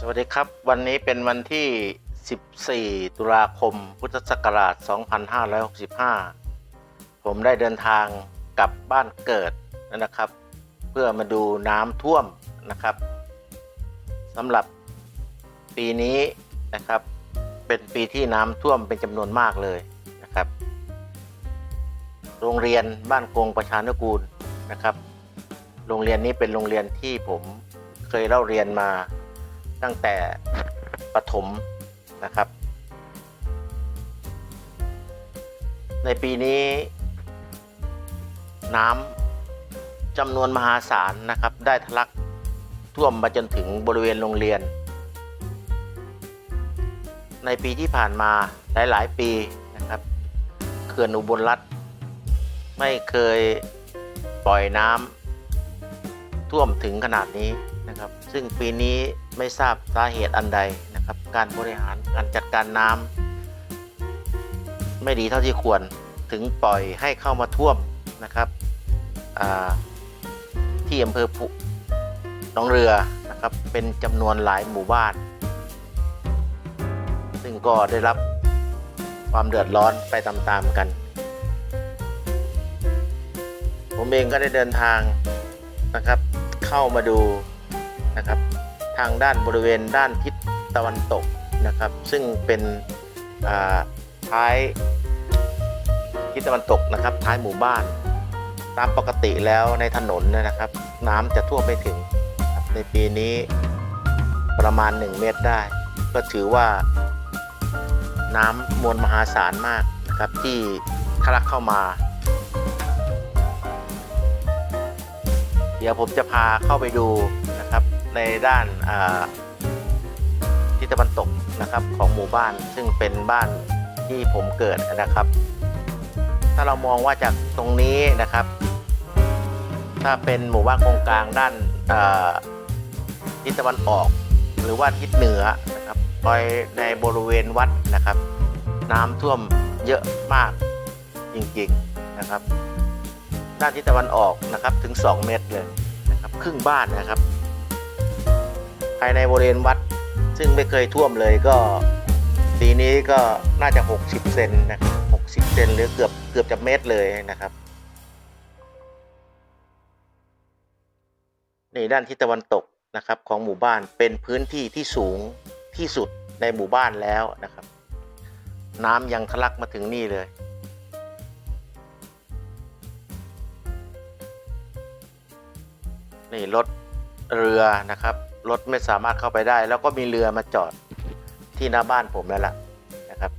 สวัสดีครับ วันนี้เป็นวันที่ 14 ตุลาคม พุทธศักราช 2565 ผมได้เดินทางกลับบ้านเกิดนะครับ เพื่อมาดูน้ำท่วมนะครับสำหรับปีนี้นะครับ เป็นปีที่น้ำท่วมเป็นจำนวนมากเลยนะครับ โรงเรียนบ้านกงประชานุกูลนะครับ โรงเรียนนี้เป็นโรงเรียนที่ผมเคยเล่าเรียนมา ตั้งแต่ประถมนะครับ ในปีนี้น้ำจำนวนมหาศาลนะครับ ได้ทะลักท่วมมาจนถึงบริเวณโรงเรียน ในปีที่ผ่านมาหลาย ๆ ปีนะครับเขื่อนอุบลรัฐ ไม่เคยปล่อยน้ำท่วมถึงขนาดนี้ ซึ่งปีนี้ไม่ทราบสาเหตุอันใดนะครับ การบริหารการจัดการน้ำไม่ดีเท่าที่ควรถึงปล่อยให้เข้ามาท่วมนะครับที่อำเภอปุหนองเรือนะครับเป็นจำนวนหลายหมู่บ้าน ซึ่งก็ได้รับความเดือดร้อนไปตามๆกัน ผมเองก็ได้เดินทางนะครับเข้ามาดู นะครับ ทางด้านบริเวณด้านทิศตะวันตกนะครับ ซึ่งเป็นท้ายทิศตะวันตกนะครับ ท้ายหมู่บ้าน ตามปกติแล้วในถนนนะครับ น้ำจะท่วมไปถึง ในปีนี้ประมาณ 1 เมตรได้ ก็ถือว่าน้ำมวลมหาศาลมากนะครับที่ทะลักเข้ามา เดี๋ยวผมจะพาเข้าไปดู ในด้านทิศตะวันตกนะครับของหมู่บ้านซึ่งเป็นบ้านที่ผมเกิดนะครับ ถ้าเรามองว่าจากตรงนี้นะครับ ถ้าเป็นหมู่บ้านตรงกลางด้านทิศตะวันออก หรือว่าทิศเหนือนะครับไปในบริเวณวัดนะครับ น้ำท่วมเยอะมากจริงๆนะครับ ด้านทิศตะวันออกนะครับถึง 2 เมตรเลยนะครับ ครึ่งบ้านนะครับายในบริเวณวัด ซึ่งไม่เคยท่วมเลยก็ปีนี้ก็น่าจะ 60 เซนนะครับ60 เซนหรือเกือบเกือบจะเมตรเลยนะครับ นี่ด้านทิศตะวันตกนะครับของหมู่บ้านเป็นพื้นที่ที่สูงที่สุดในหมู่บ้านแล้วนะครับ น้ำยังทะลักมาถึงนี่เลยนี่รถเรือนะครับ รถไม่สามารถเข้าไปได้ แล้วก็มีเรือมาจอดที่หน้าบ้านผมแล้วล่ะนะครับ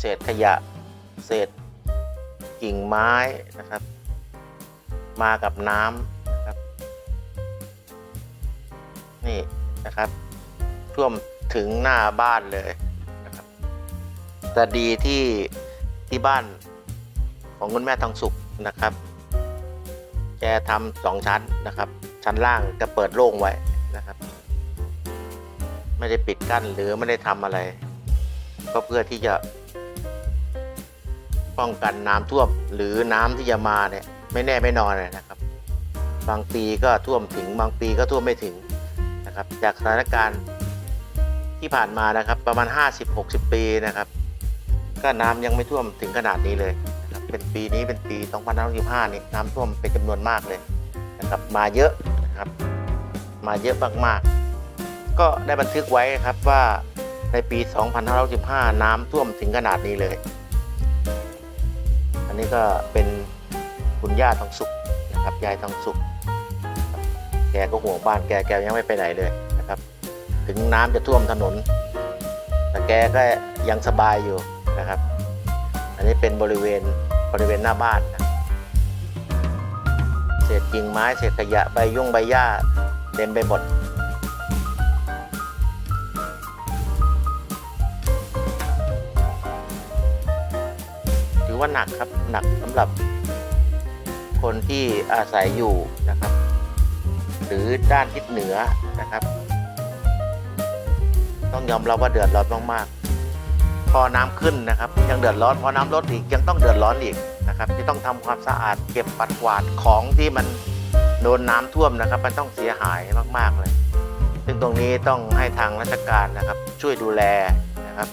เศษขยะ เศษกิ่งไม้นะครับ มากับน้ำนะครับ นี่นะครับ ท่วมถึงหน้าบ้านเลยนะครับ แต่ดีที่ที่บ้านของคุณแม่ทองสุขนะครับ แกทำสองชั้นนะครับ ชั้นล่างก็เปิดโล่งไว้นะครับ ไม่ได้ปิดกั้นหรือไม่ได้ทำอะไร ก็เพื่อที่จะ ป้องกันน้ำท่วมหรือน้ำที่จะมาเนี่ย ไม่แน่ไม่นอนเลยนะครับ บางปีก็ท่วมถึง บางปีก็ท่วมไม่ถึงนะครับ จากสถานการณ์ที่ผ่านมานะครับ ประมาณ 50-60 ปีนะครับ ก็น้ำยังไม่ท่วมถึงขนาดนี้เลย เป็นปีนี้เป็นปี2525นี่น้ำท่วมเป็นจำนวนมากเลยนะครับมาเยอะนะครับ มาเยอะมากๆ ก็ได้บันทึกไว้ครับว่าในปี 2515น้ำท่วมถึงขนาดนี้เลย อันนี้ก็เป็นคุณย่าทองสุขนะครับยายทองสุข แกก็ห่วงบ้านแกแกยังไม่ไปไหนเลยนะครับ ถึงน้ำจะท่วมถนน แต่แกก็ยังสบายอยู่นะครับ อันนี้เป็นบริเวณ บริเวณหน้าบ้านนะเศษกิ่งไม้เศษขยะใบยุ่งใบหญ้าเต็มไปหมดถือว่าหนักครับหนักสำหรับคนที่อาศัยอยู่นะครับ หรือด้านทิศเหนือนะครับ ต้องยอมรับว่าเดือดร้อนมากๆ พอน้ำขึ้นนะครับ ยังเดือดร้อนพอน้ำลดอีกยังต้องเดือดร้อนอีกนะครับที่ต้องทำความสะอาดเก็บปัดกวาดของที่มันโดนน้ำท่วมนะครับ มันต้องเสียหายมากๆเลย ซึ่งตรงนี้ต้องให้ทางราชการนะครับ ช่วยดูแลนะครับ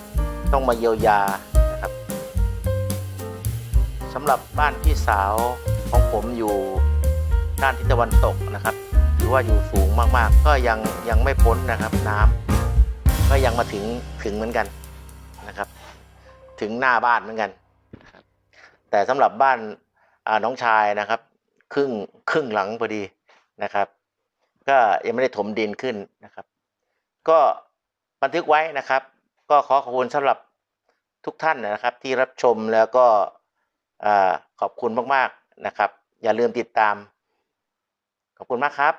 ต้องมาเยียวยานะครับสำหรับบ้านพี่สาวของผมอยู่ด้านทิศตะวันตกนะครับถือว่าอยู่สูงมากๆ ก็ยังยังไม่พ้นนะครับ น้ำก็ยังมาถึงถึงเหมือนกัน นะครับ ถึงหน้าบ้านเหมือนกัน แต่สำหรับบ้านน้องชายนะครับ ครึ่งครึ่งหลังพอดีนะครับ ก็ยังไม่ได้ถมดินขึ้นนะครับ ก็บันทึกไว้นะครับ ก็ขอขอบคุณสำหรับทุกท่านนะครับ ที่รับชมแล้วก็อขอบคุณมากๆนะครับ อย่าลืมติดตาม ขอบคุณมากครับ